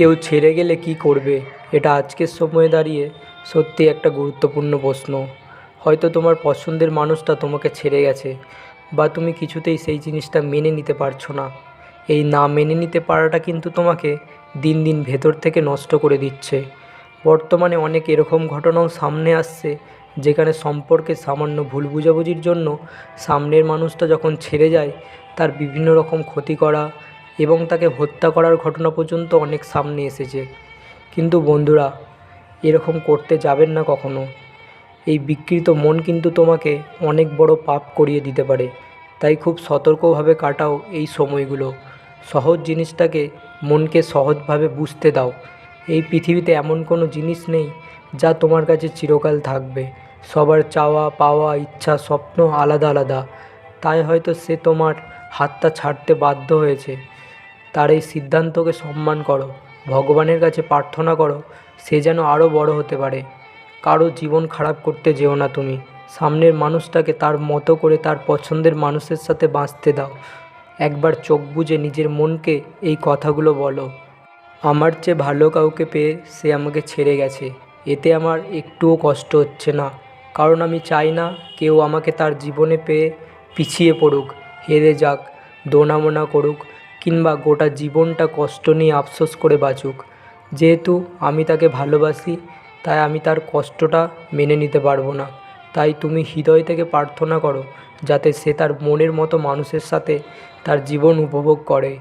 কেউ ছেড়ে গেলে কী করবে? এটা আজকের সময়ে দাঁড়িয়ে সত্যিই একটা গুরুত্বপূর্ণ প্রশ্ন। হয়তো তোমার পছন্দের মানুষটা তোমাকে ছেড়ে গেছে বা তুমি কিছুতেই সেই জিনিসটা মেনে নিতে পারছ না। এই না মেনে নিতে পারাটা কিন্তু তোমাকে দিন দিন ভেতর থেকে নষ্ট করে দিচ্ছে। বর্তমানে অনেক এরকম ঘটনাও সামনে আসছে যেখানে সম্পর্কে সামান্য ভুল বোঝাবুঝির জন্য সামনের মানুষটা যখন ছেড়ে যায়, তার বিভিন্ন রকম ক্ষতি করা এবং তাকে হত্যা করার ঘটনা পর্যন্ত অনেক সামনে এসেছে। কিন্তু বন্ধুরা, এরকম করতে যাবেন না কখনো। এই বিকৃত মন কিন্তু তোমাকে অনেক বড় পাপ করিয়ে দিতে পারে। তাই খুব সতর্কভাবে কাটাও এই সময়গুলো। সহজ জিনিসটাকে মনকে সহজভাবে বুঝতে দাও। এই পৃথিবীতে এমন কোনো জিনিস নেই যা তোমার কাছে চিরকাল থাকবে। সবার চাওয়া, পাওয়া, ইচ্ছা, স্বপ্ন আলাদা আলাদা। তাই হয়তো সে তোমার হাতটা ছাড়তে বাধ্য হয়েছে। তার এই সিদ্ধান্তকে সম্মান করো, ভগবানের কাছে প্রার্থনা করো, সে যেন আরও বড় হতে পারে। কারও জীবন খারাপ করতে যেও না তুমি। সামনের মানুষটাকে তার মতো করে তার পছন্দের মানুষের সাথে বাঁচতে দাও। একবার চোখ বুজে নিজের মনকে এই কথাগুলো বলো। আমার চেয়ে ভালো কাউকে পেয়ে সে আমাকে ছেড়ে গেছে। এতে আমার একটুও কষ্ট হচ্ছে না। কারণ আমি চাই না কেউ আমাকে তার জীবনে পেয়ে পিছিয়ে পড়ুক। হেরে যাক, দোনামোনা করুক কিংবা গোটা জীবনটা কষ্ট নিয়ে আফসোস করে বাঁচুক। যেহেতু আমি তাকে ভালোবাসি, তাই আমি তার কষ্টটা মেনে নিতে পারব না। তাই তুমি হৃদয় থেকে প্রার্থনা করো, যাতে সে তার মনের মতো মানুষের সাথে তার জীবন উপভোগ করে।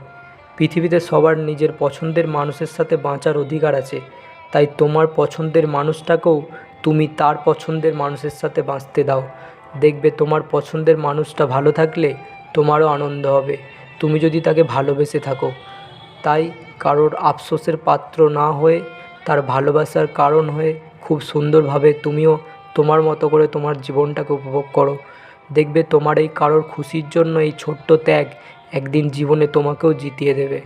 পৃথিবীতে সবার নিজের পছন্দের মানুষের সাথে বাঁচার অধিকার আছে। তাই তোমার পছন্দের মানুষটাকেও তুমি তার পছন্দের মানুষের সাথে বাঁচতে দাও। দেখবে তোমার পছন্দের মানুষটা ভালো থাকলে তোমারও আনন্দ হবে। তুমি যদি তাকে ভালোবেসে থাকো, তাই কারোর আফসোসের পাত্র না হয়ে, তার ভালোবাসার কারণ হয়ে খুব সুন্দরভাবে তুমিও তোমার মতো করে তোমার জীবনটাকে উপভোগ করো। দেখবে তোমার এই কারোর খুশির জন্য এই ছোট্ট ত্যাগ একদিন জীবনে তোমাকেও জিতিয়ে দেবে।